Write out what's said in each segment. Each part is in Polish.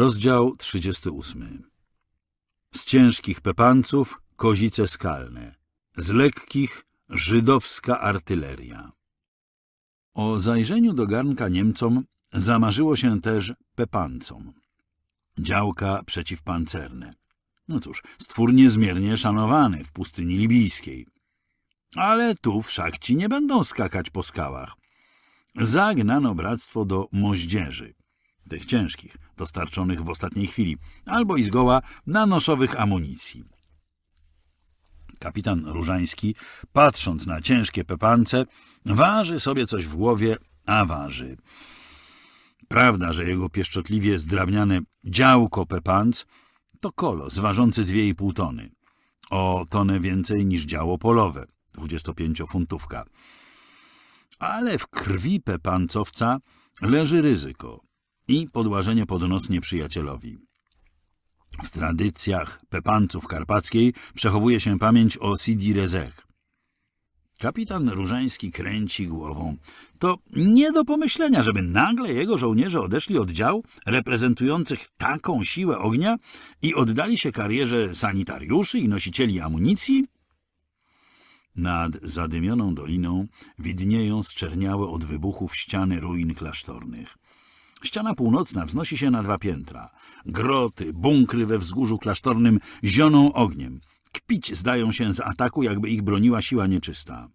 Rozdział 38 Z ciężkich pepanców kozice skalne, z lekkich żydowska artyleria. O zajrzeniu do garnka Niemcom zamarzyło się też pepancom. Działka przeciwpancerne. No cóż, stwór niezmiernie szanowany w pustyni libijskiej. Ale tu wszak ci nie będą skakać po skałach. Zagnano bractwo do moździerzy, tych ciężkich, dostarczonych w ostatniej chwili, albo i zgoła nanoszowych amunicji. Kapitan Różański, patrząc na ciężkie pepance, waży sobie coś w głowie, a waży. Prawda, że jego pieszczotliwie zdrabniane działko pepanc to kolos ważący 2,5 tony. O tonę więcej niż działo polowe, 25-funtówka. Ale w krwi pepancowca leży ryzyko i podłażenie pod nos nieprzyjacielowi. W tradycjach pepanców karpackiej przechowuje się pamięć o Sidi Rezek. Kapitan Różański kręci głową. To nie do pomyślenia, żeby nagle jego żołnierze odeszli od dział reprezentujących taką siłę ognia i oddali się karierze sanitariuszy i nosicieli amunicji? Nad zadymioną doliną widnieją zczerniałe od wybuchów ściany ruin klasztornych. Ściana północna wznosi się na dwa piętra. Groty, bunkry we wzgórzu klasztornym zioną ogniem. Kpić zdają się z ataku, jakby ich broniła siła nieczysta.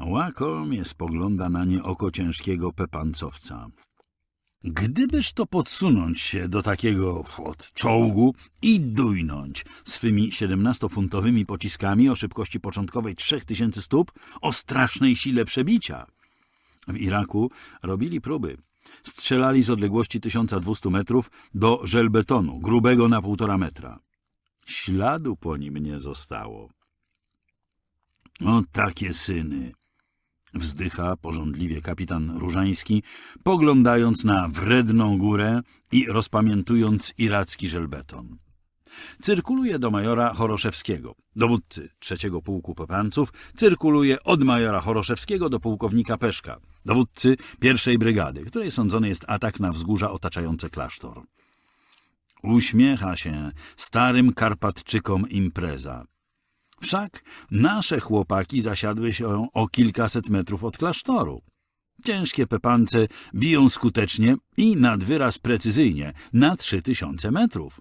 Łakomie spogląda na nie oko ciężkiego pepancowca. Gdybyż to podsunąć się do takiego od czołgu i dujnąć swymi 17-funtowymi pociskami o szybkości początkowej 3000 stóp o strasznej sile przebicia. W Iraku robili próby. Strzelali z odległości 1200 metrów do żelbetonu, grubego na półtora metra. Śladu po nim nie zostało. O takie syny! Wzdycha porządliwie kapitan Różański, poglądając na wredną górę i rozpamiętując iracki żelbeton. Cyrkuluje do majora Choroszewskiego, dowódcy trzeciego pułku pepanców, cyrkuluje od majora Choroszewskiego do pułkownika Peszka, dowódcy pierwszej brygady, której sądzony jest atak na wzgórza otaczające klasztor. Uśmiecha się starym Karpatczykom impreza. Wszak nasze chłopaki zasiadły się o kilkaset metrów od klasztoru. Ciężkie pepance biją skutecznie i nad wyraz precyzyjnie na trzy tysiące metrów.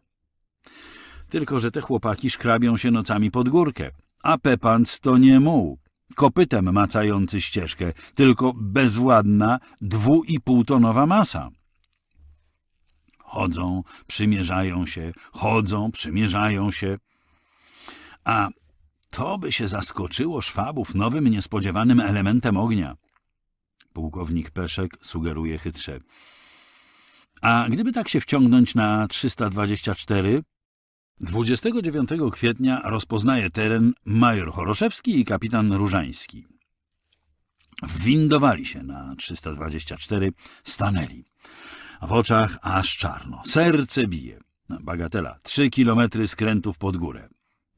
Tylko, że te chłopaki szkrabią się nocami pod górkę, a pepanc to nie muł, kopytem macający ścieżkę, tylko bezwładna dwu i półtonowa masa. Chodzą, przymierzają się, chodzą, przymierzają się. A to by się zaskoczyło Szwabów nowym, niespodziewanym elementem ognia. Pułkownik Peszek sugeruje chytrze. A gdyby tak się wciągnąć na 324, 29 kwietnia rozpoznaje teren major Choroszewski i kapitan Różański. Wwindowali się na 324, stanęli. W oczach aż czarno. Serce bije. Bagatela. Trzy kilometry skrętów pod górę.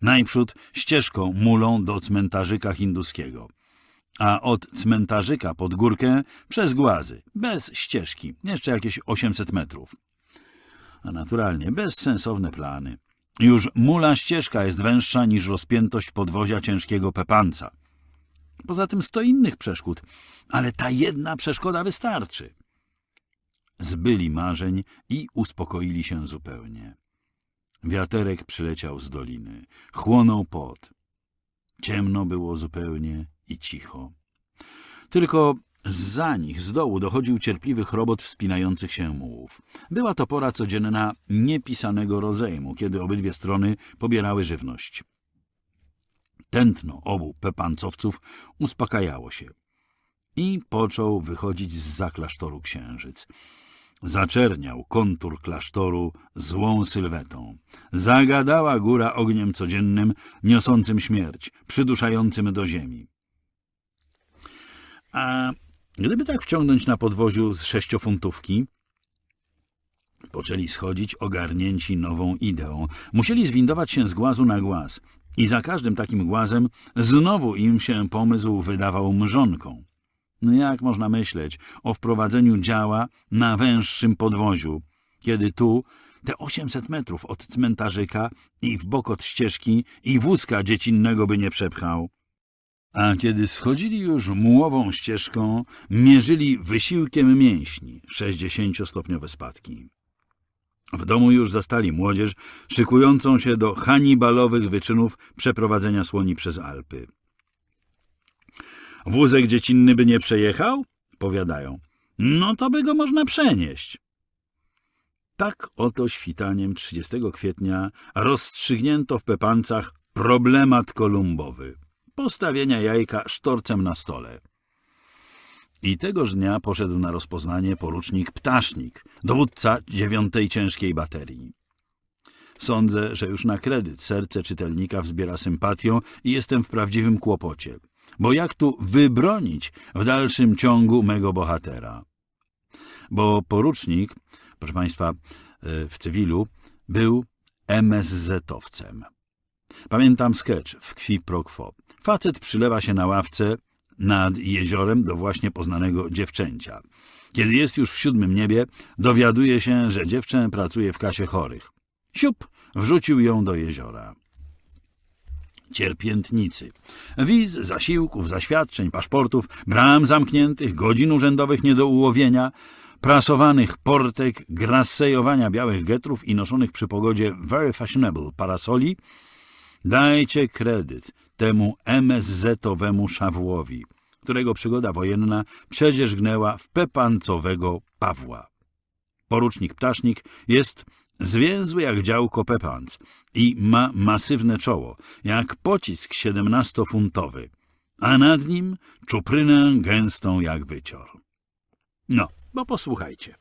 Najprzód ścieżką mulą do cmentarzyka hinduskiego. A od cmentarzyka pod górkę przez głazy. Bez ścieżki. Jeszcze jakieś 800 metrów. A naturalnie bezsensowne plany. Już mula ścieżka jest węższa niż rozpiętość podwozia ciężkiego pepanca. Poza tym sto innych przeszkód, ale ta jedna przeszkoda wystarczy. Zbyli marzeń i uspokoili się zupełnie. Wiaterek przyleciał z doliny, chłonął pot. Ciemno było zupełnie i cicho. Tylko za nich z dołu dochodził cierpliwy chrobot wspinających się mułów. Była to pora codzienna niepisanego rozejmu, kiedy obydwie strony pobierały żywność. Tętno obu pepancowców uspokajało się i począł wychodzić z klasztoru księżyc. Zaczerniał kontur klasztoru złą sylwetą. Zagadała góra ogniem codziennym, niosącym śmierć, przyduszającym do ziemi. A gdyby tak wciągnąć na podwoziu z sześciofuntówki, poczęli schodzić ogarnięci nową ideą. Musieli zwindować się z głazu na głaz i za każdym takim głazem znowu im się pomysł wydawał mrzonką. No jak można myśleć o wprowadzeniu działa na węższym podwoziu, kiedy tu, te 800 metrów od cmentarzyka i w bok od ścieżki i wózka dziecinnego by nie przepchał. A kiedy schodzili już mułową ścieżką, mierzyli wysiłkiem mięśni 60-stopniowe spadki. W domu już zastali młodzież szykującą się do hannibalowych wyczynów przeprowadzenia słoni przez Alpy. Wózek dziecinny by nie przejechał? Powiadają. No to by go można przenieść. Tak oto świtaniem 30 kwietnia rozstrzygnięto w Pepancach problemat kolumbowy. Postawienia jajka sztorcem na stole. I tegoż dnia poszedł na rozpoznanie porucznik Ptasznik, dowódca dziewiątej ciężkiej baterii. Sądzę, że już na kredyt serce czytelnika wzbiera sympatią i jestem w prawdziwym kłopocie. Bo jak tu wybronić w dalszym ciągu mego bohatera? Bo porucznik, proszę Państwa, e, w cywilu był MSZ-owcem. Pamiętam sketch w Kwi Pro Quo. Facet przylewa się na ławce nad jeziorem do właśnie poznanego dziewczęcia. Kiedy jest już w siódmym niebie, dowiaduje się, że dziewczę pracuje w kasie chorych. Siup, wrzucił ją do jeziora. Cierpiętnicy. Wiz, zasiłków, zaświadczeń, paszportów, bram zamkniętych, godzin urzędowych nie do ułowienia, prasowanych portek, grasejowania białych getrów i noszonych przy pogodzie very fashionable parasoli, dajcie kredyt temu MSZ-owemu szawłowi, którego przygoda wojenna przedzierzgnęła w pepancowego Pawła. Porucznik Ptasznik jest zwięzły jak działko Pepans i ma masywne czoło, jak pocisk siedemnastofuntowy, a nad nim czuprynę gęstą jak wycior. No, bo posłuchajcie.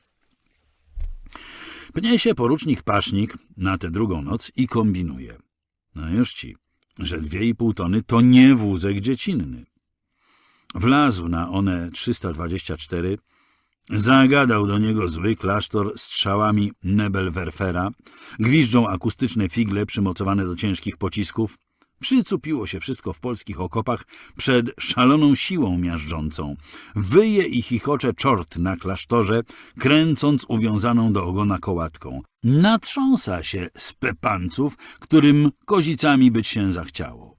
Pnie się porucznik Pasznik na tę drugą noc i kombinuje. No już ci, że dwie i pół tony to nie wózek dziecinny. Wlazł na one 324, zagadał do niego zły klasztor strzałami Nebelwerfera, gwiżdżą akustyczne figle przymocowane do ciężkich pocisków, Przycupiło się wszystko w polskich okopach przed szaloną siłą miażdżącą. Wyje i chichocze czort na klasztorze, kręcąc uwiązaną do ogona kołatką. Natrząsa się z pepanców, którym kozicami być się zachciało.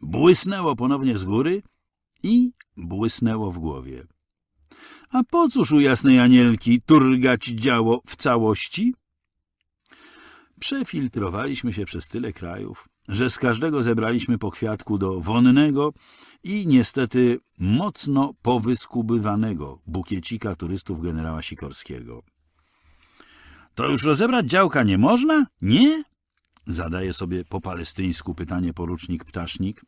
Błysnęło ponownie z góry i błysnęło w głowie. A po cóż u jasnej anielki turgać działo w całości? Przefiltrowaliśmy się przez tyle krajów, że z każdego zebraliśmy po kwiatku do wonnego i niestety mocno powyskubywanego bukiecika turystów generała Sikorskiego. To już rozebrać działka nie można? Nie? Zadaje sobie po palestyńsku pytanie porucznik Ptasznik.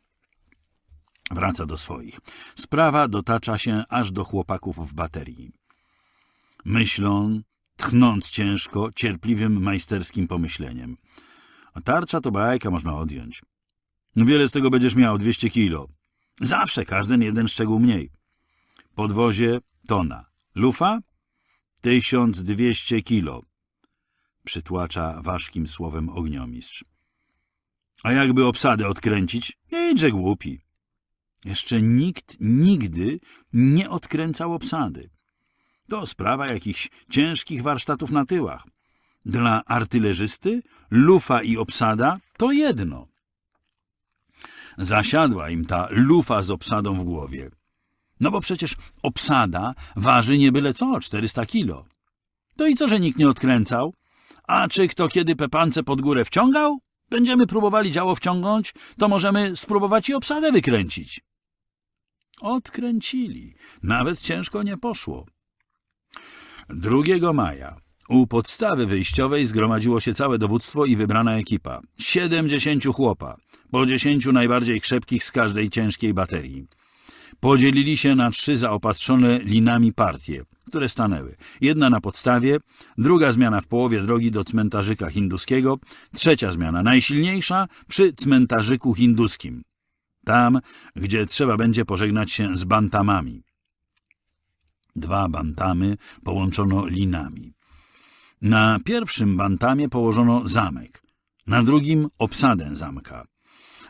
Wraca do swoich. Sprawa dotacza się aż do chłopaków w baterii. Myślą, tchnąc ciężko, cierpliwym, majsterskim pomyśleniem. A tarcza to bajka można odjąć. Wiele z tego będziesz miał, 200 kilo. Zawsze każdy jeden szczegół mniej. Podwozie tona. Lufa? 1200 kilo. Przytłacza ważkim słowem ogniomistrz. A jakby obsadę odkręcić? Jedźże głupi. Jeszcze nikt nigdy nie odkręcał obsady. To sprawa jakichś ciężkich warsztatów na tyłach. Dla artylerzysty lufa i obsada to jedno. Zasiadła im ta lufa z obsadą w głowie. No bo przecież obsada waży nie byle co, 400 kilo. To i co, że nikt nie odkręcał? A czy kto kiedy pepance pod górę wciągał? Będziemy próbowali działo wciągnąć, to możemy spróbować i obsadę wykręcić. Odkręcili. Nawet ciężko nie poszło. 2 maja u podstawy wyjściowej zgromadziło się całe dowództwo i wybrana ekipa. 70 chłopa, po 10 najbardziej krzepkich z każdej ciężkiej baterii. Podzielili się na trzy zaopatrzone linami partie, które stanęły. Jedna na podstawie, druga zmiana w połowie drogi do cmentarzyka hinduskiego, trzecia zmiana najsilniejsza przy cmentarzyku hinduskim. Tam, gdzie trzeba będzie pożegnać się z bantamami. Dwa bantamy połączono linami. Na pierwszym bantamie położono zamek, na drugim obsadę zamka.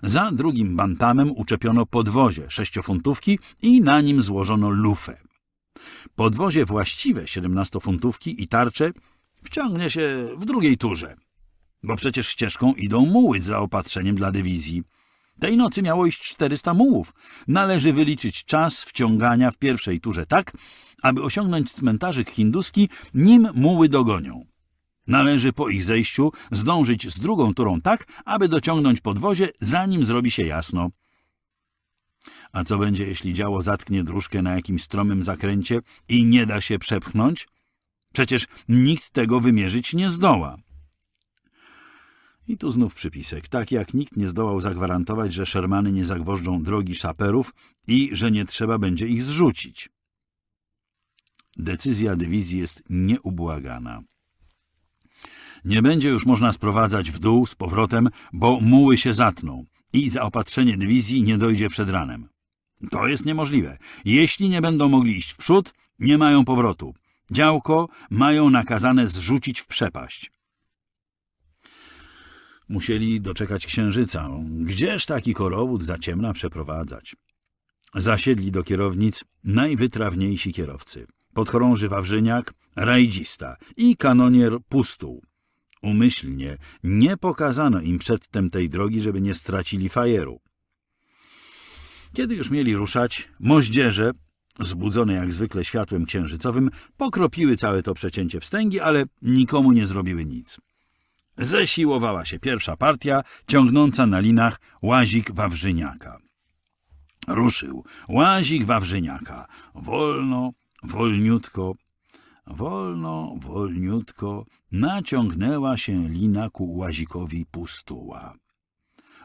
Za drugim bantamem uczepiono podwozie sześciofuntówki i na nim złożono lufę. Podwozie właściwe siedemnastofuntówki i tarcze wciągnie się w drugiej turze. Bo przecież ścieżką idą muły z zaopatrzeniem dla dywizji. Tej nocy miało iść 400 mułów. Należy wyliczyć czas wciągania w pierwszej turze tak, aby osiągnąć cmentarzyk hinduski, nim muły dogonią. Należy po ich zejściu zdążyć z drugą turą tak, aby dociągnąć podwozie, zanim zrobi się jasno. A co będzie, jeśli działo zatknie dróżkę na jakimś stromym zakręcie i nie da się przepchnąć? Przecież nikt tego wymierzyć nie zdoła. I tu znów przypisek. Tak jak nikt nie zdołał zagwarantować, że Shermany nie zagwożdżą drogi szaperów i że nie trzeba będzie ich zrzucić. Decyzja dywizji jest nieubłagana. Nie będzie już można sprowadzać w dół z powrotem, bo muły się zatną i zaopatrzenie dywizji nie dojdzie przed ranem. To jest niemożliwe. Jeśli nie będą mogli iść w przód, nie mają powrotu. Działko mają nakazane zrzucić w przepaść. Musieli doczekać księżyca. Gdzież taki korowód za ciemna przeprowadzać? Zasiedli do kierownic najwytrawniejsi kierowcy. Podchorąży Wawrzyniak, rajdzista i kanonier Pustuł. Umyślnie nie pokazano im przedtem tej drogi, żeby nie stracili fajeru. Kiedy już mieli ruszać, moździerze, zbudzone jak zwykle światłem księżycowym, pokropiły całe to przecięcie wstęgi, ale nikomu nie zrobiły nic. Zesiłowała się pierwsza partia, ciągnąca na linach łazik Wawrzyniaka. Ruszył łazik Wawrzyniaka. Wolno, wolniutko, wolno, wolniutko naciągnęła się lina ku łazikowi pustuła.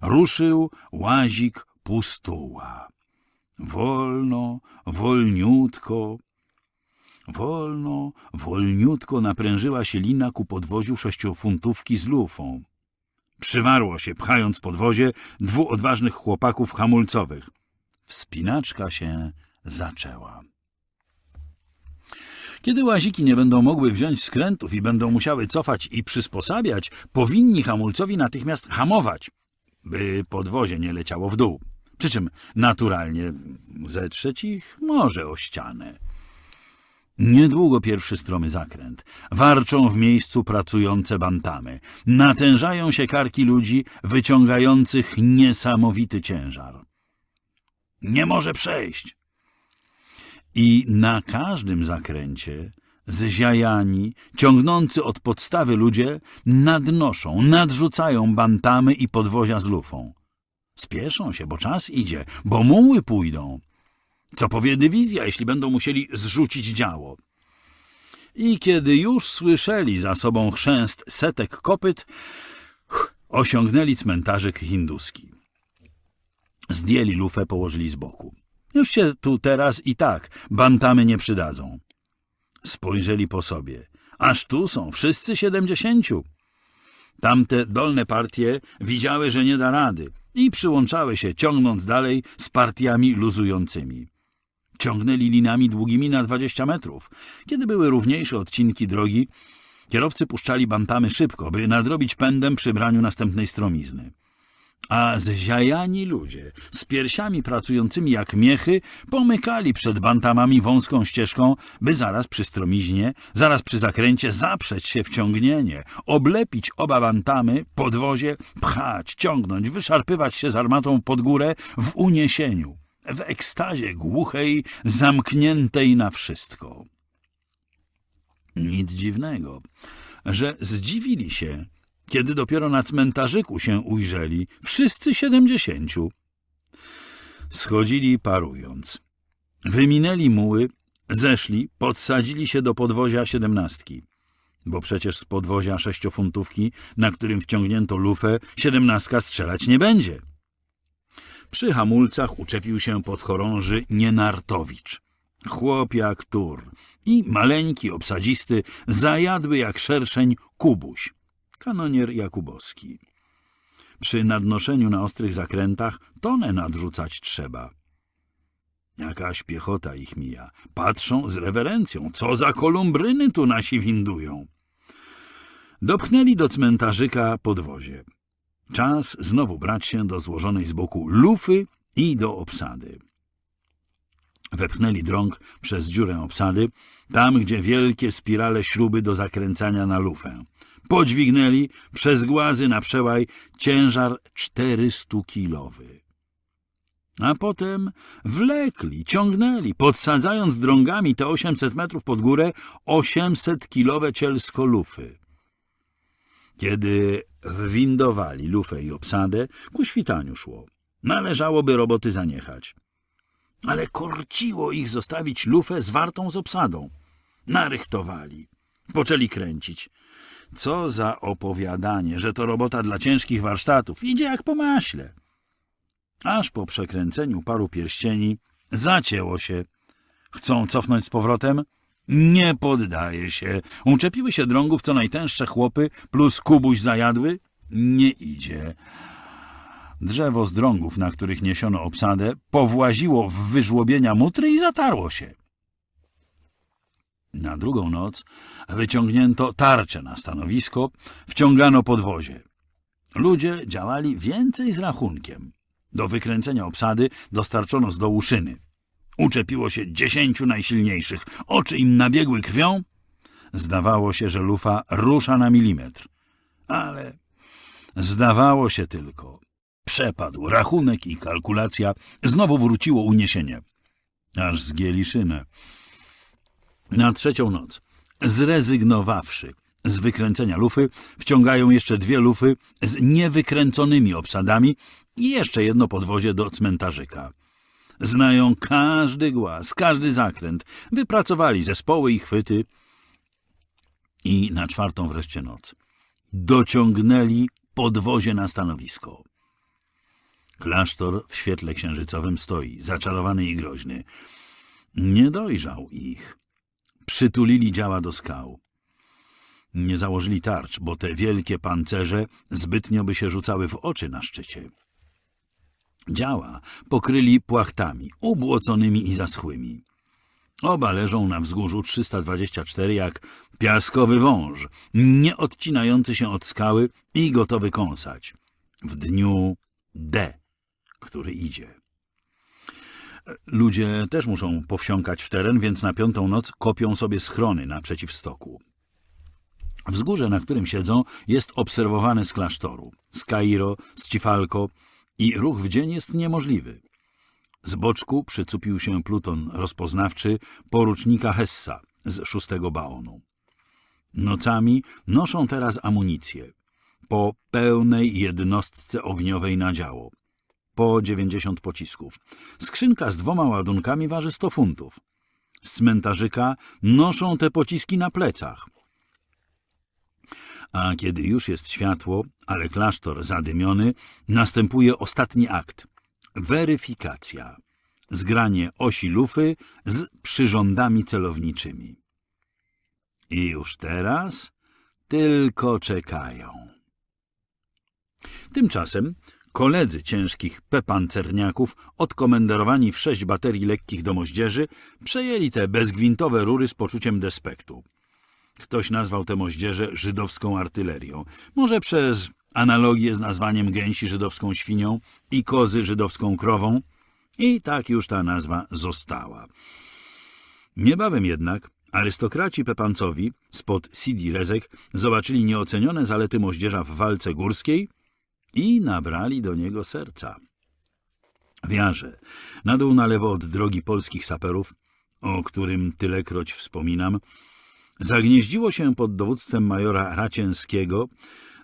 Ruszył łazik pustuła. Wolno, wolniutko, wolno, wolniutko naprężyła się lina ku podwoziu sześciofuntówki z lufą. Przywarło się, pchając podwozie, dwóch odważnych chłopaków hamulcowych. Wspinaczka się zaczęła. Kiedy łaziki nie będą mogły wziąć skrętów i będą musiały cofać i przysposabiać, powinni hamulcowi natychmiast hamować, by podwozie nie leciało w dół. Przy czym naturalnie zetrzeć ich może o ścianę. Niedługo pierwszy stromy zakręt. Warczą w miejscu pracujące bantamy. Natężają się karki ludzi wyciągających niesamowity ciężar. Nie może przejść. I na każdym zakręcie zziajani, ciągnący od podstawy ludzie nadnoszą, nadrzucają bantamy i podwozia z lufą. Spieszą się, bo czas idzie, bo muły pójdą. Co powie dywizja, jeśli będą musieli zrzucić działo? I kiedy już słyszeli za sobą chrzęst setek kopyt, osiągnęli cmentarzyk hinduski. Zdjęli lufę, położyli z boku. Już się tu teraz i tak bantamy nie przydadzą. Spojrzeli po sobie. Aż tu są wszyscy siedemdziesięciu. Tamte dolne partie widziały, że nie da rady i przyłączały się, ciągnąc dalej z partiami luzującymi. Ciągnęli linami długimi na 20 metrów. Kiedy były równiejsze odcinki drogi, kierowcy puszczali bantamy szybko, by nadrobić pędem przy braniu następnej stromizny. A zziajani ludzie, z piersiami pracującymi jak miechy, pomykali przed bantamami wąską ścieżką, by zaraz przy stromiźnie, zaraz przy zakręcie zaprzeć się w ciągnienie, oblepić oba bantamy, podwozie, pchać, ciągnąć, wyszarpywać się z armatą pod górę w uniesieniu, w ekstazie głuchej, zamkniętej na wszystko. Nic dziwnego, że zdziwili się, kiedy dopiero na cmentarzyku się ujrzeli, wszyscy siedemdziesięciu. Schodzili parując. Wyminęli muły, zeszli, podsadzili się do podwozia siedemnastki. Bo przecież z podwozia sześciofuntówki, na którym wciągnięto lufę, siedemnastka strzelać nie będzie. Przy hamulcach uczepił się podchorąży Nienartowicz. Chłop jak tur i maleńki obsadzisty zajadły jak szerszeń Kubuś kanonier Jakubowski. Przy nadnoszeniu na ostrych zakrętach tonę nadrzucać trzeba. Jakaś piechota ich mija. Patrzą z rewerencją. Co za kolumbryny tu nasi windują. Dopchnęli do cmentarzyka podwozie. Czas znowu brać się do złożonej z boku lufy i do obsady. Wepchnęli drąg przez dziurę obsady, tam gdzie wielkie spirale śruby do zakręcania na lufę. Podźwignęli przez głazy na przełaj ciężar 400-kilowy. A potem wlekli, ciągnęli, podsadzając drągami te 800 metrów pod górę 800-kilowe cielsko lufy. Kiedy wwindowali lufę i obsadę, ku świtaniu szło. Należałoby roboty zaniechać. Ale korciło ich zostawić lufę zwartą z obsadą. Narychtowali. Poczęli kręcić. Co za opowiadanie, że to robota dla ciężkich warsztatów. Idzie jak po maśle. Aż po przekręceniu paru pierścieni zacięło się. Chcą cofnąć z powrotem? Nie poddaje się. Uczepiły się drągów co najtęższe chłopy, plus kubuś zajadły? Nie idzie. Drzewo z drągów, na których niesiono obsadę, powłaziło w wyżłobienia mutry i zatarło się. Na drugą noc wyciągnięto tarczę na stanowisko, wciągano podwozie. Ludzie działali więcej z rachunkiem. Do wykręcenia obsady dostarczono z dołu szyny. Uczepiło się dziesięciu najsilniejszych. Oczy im nabiegły krwią. Zdawało się, że lufa rusza na milimetr. Ale zdawało się tylko. Przepadł rachunek i kalkulacja. Znowu wróciło uniesienie. Aż zgięli szynę. Na trzecią noc, zrezygnowawszy z wykręcenia lufy, wciągają jeszcze dwie lufy z niewykręconymi obsadami i jeszcze jedno podwozie do cmentarzyka. Znają każdy głaz, każdy zakręt, wypracowali zespoły i chwyty i na czwartą wreszcie noc dociągnęli podwozie na stanowisko. Klasztor w świetle księżycowym stoi, zaczarowany i groźny. Nie dojrzał ich. Przytulili działa do skał. Nie założyli tarcz, bo te wielkie pancerze zbytnio by się rzucały w oczy na szczycie. Działa pokryli płachtami, ubłoconymi i zaschłymi. Oba leżą na wzgórzu 324 jak piaskowy wąż, nie odcinający się od skały i gotowy kąsać. W dniu D, który idzie. Ludzie też muszą powsiąkać w teren, więc na piątą noc kopią sobie schrony naprzeciw stoku. Wzgórze, na którym siedzą, jest obserwowane z klasztoru, z Kairo, z Cifalko i ruch w dzień jest niemożliwy. Z boczku przycupił się pluton rozpoznawczy porucznika Hessa z szóstego baonu. Nocami noszą teraz amunicję. Po pełnej jednostce ogniowej na działo. Po 90 pocisków. Skrzynka z dwoma ładunkami waży 100 funtów. Z cmentarzyka noszą te pociski na plecach. A kiedy już jest światło, ale klasztor zadymiony, następuje ostatni akt. Weryfikacja. Zgranie osi lufy z przyrządami celowniczymi. I już teraz tylko czekają. Tymczasem koledzy ciężkich pepancerniaków, odkomenderowani w sześć baterii lekkich do moździerzy, przejęli te bezgwintowe rury z poczuciem despektu. Ktoś nazwał te moździerze żydowską artylerią. Może przez analogię z nazwaniem gęsi żydowską świnią i kozy żydowską krową. I tak już ta nazwa została. Niebawem jednak arystokraci pepancowi spod Sidi Rezek zobaczyli nieocenione zalety moździerza w walce górskiej i nabrali do niego serca. W Jarze, na dół na lewo od drogi polskich saperów, o którym tylekroć wspominam, zagnieździło się pod dowództwem majora Racięskiego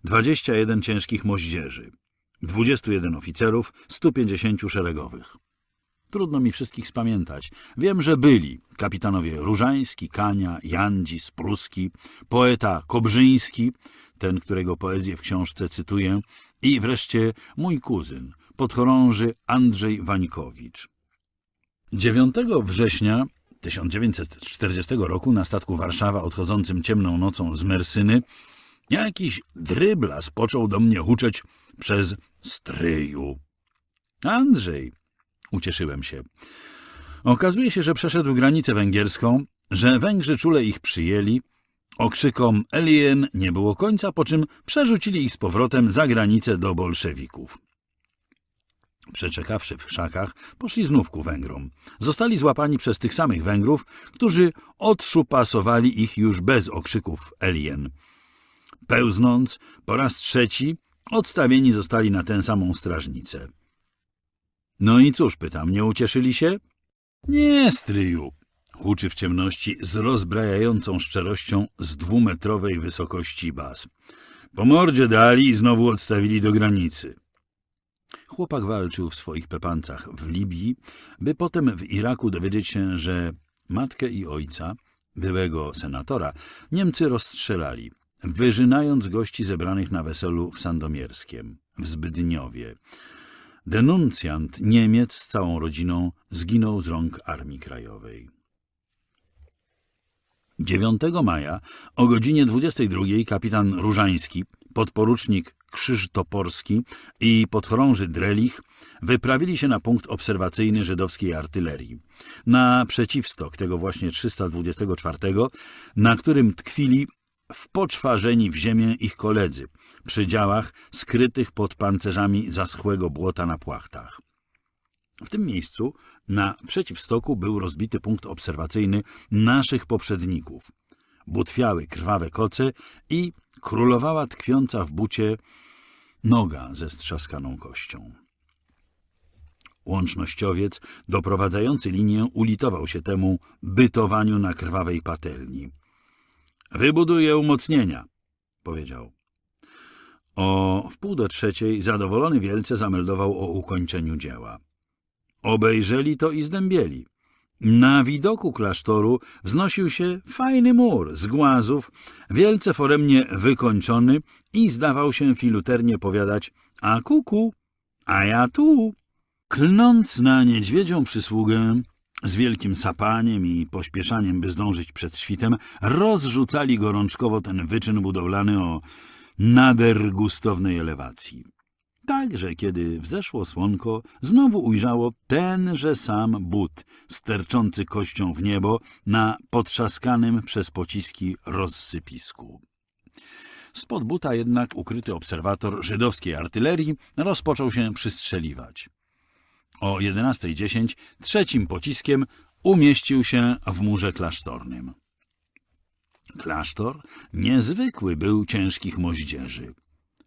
21 ciężkich moździerzy, 21 oficerów, 150 szeregowych. Trudno mi wszystkich spamiętać. Wiem, że byli kapitanowie Różański, Kania, Jandzi, Spruski, poeta Kobrzyński, ten, którego poezję w książce cytuję, i wreszcie mój kuzyn, podchorąży Andrzej Wańkowicz. 9 września 1940 roku na statku Warszawa odchodzącym ciemną nocą z Mersyny jakiś dryblas począł do mnie huczeć przez stryju. Andrzej, ucieszyłem się. Okazuje się, że przeszedł granicę węgierską, że Węgrzy czule ich przyjęli, okrzykom Elien nie było końca, po czym przerzucili ich z powrotem za granicę do bolszewików. Przeczekawszy w krzakach, poszli znów ku Węgrom. Zostali złapani przez tych samych Węgrów, którzy odszupasowali ich już bez okrzyków Elien. Pełznąc, po raz trzeci, odstawieni zostali na tę samą strażnicę. No i cóż, pytam, nie ucieszyli się? Nie, stryju, huczy w ciemności z rozbrajającą szczerością z dwumetrowej wysokości bas. Po mordzie dali i znowu odstawili do granicy. Chłopak walczył w swoich pepancach w Libii, by potem w Iraku dowiedzieć się, że matkę i ojca, byłego senatora, Niemcy rozstrzelali, wyżynając gości zebranych na weselu w Sandomierskiem, w Zbydniowie. Denuncjant Niemiec z całą rodziną zginął z rąk Armii Krajowej. 9 maja o godzinie 22 kapitan Różański, podporucznik Krzyżtoporski i podchorąży Drelich wyprawili się na punkt obserwacyjny żydowskiej artylerii. Na przeciwstok tego właśnie 324, na którym tkwili wpoczwarzeni w ziemię ich koledzy, przy działach skrytych pod pancerzami zaschłego błota na płachtach. W tym miejscu na przeciwstoku był rozbity punkt obserwacyjny naszych poprzedników. Butwiały krwawe koce i królowała tkwiąca w bucie noga ze strzaskaną kością. Łącznościowiec doprowadzający linię ulitował się temu bytowaniu na krwawej patelni. Wybuduję umocnienia, powiedział. O wpół do trzeciej zadowolony wielce zameldował o ukończeniu dzieła. Obejrzeli to i zdębieli. Na widoku klasztoru wznosił się fajny mur z głazów, wielce foremnie wykończony i zdawał się filuternie powiadać a kuku, a ja tu. Klnąc na niedźwiedzią przysługę, z wielkim sapaniem i pośpieszaniem, by zdążyć przed świtem, rozrzucali gorączkowo ten wyczyn budowlany o nader gustownej elewacji. Tak, że kiedy wzeszło słonko, znowu ujrzało tenże sam but, sterczący kością w niebo na potrzaskanym przez pociski rozsypisku. Spod buta jednak ukryty obserwator żydowskiej artylerii rozpoczął się przystrzeliwać. O 11.10 trzecim pociskiem umieścił się w murze klasztornym. Klasztor niezwykły był ciężkich moździerzy.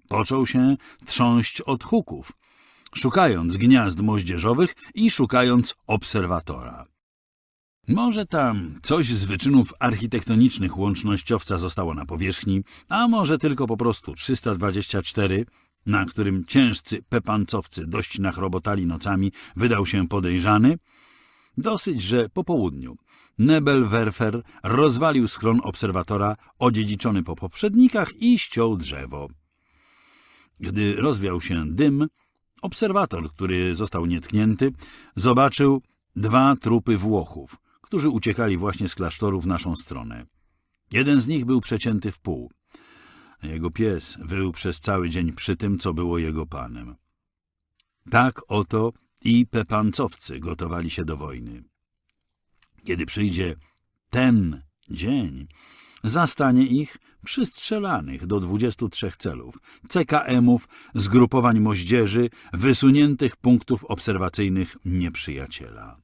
Począł się trząść od huków, szukając gniazd moździerzowych i szukając obserwatora. Może tam coś z wyczynów architektonicznych łącznościowca zostało na powierzchni, a może tylko po prostu 324, na którym ciężcy pepancowcy dość nachrobotali nocami, wydał się podejrzany. Dosyć, że po południu Nebelwerfer rozwalił schron obserwatora odziedziczony po poprzednikach i ściął drzewo. Gdy rozwiał się dym, obserwator, który został nietknięty, zobaczył dwa trupy Włochów, którzy uciekali właśnie z klasztoru w naszą stronę. Jeden z nich był przecięty w pół. Jego pies wył przez cały dzień przy tym, co było jego panem. Tak oto i pepancowcy gotowali się do wojny. Kiedy przyjdzie ten dzień, zastanie ich przystrzelanych do 23 celów, CKM-ów, zgrupowań moździerzy, wysuniętych punktów obserwacyjnych nieprzyjaciela.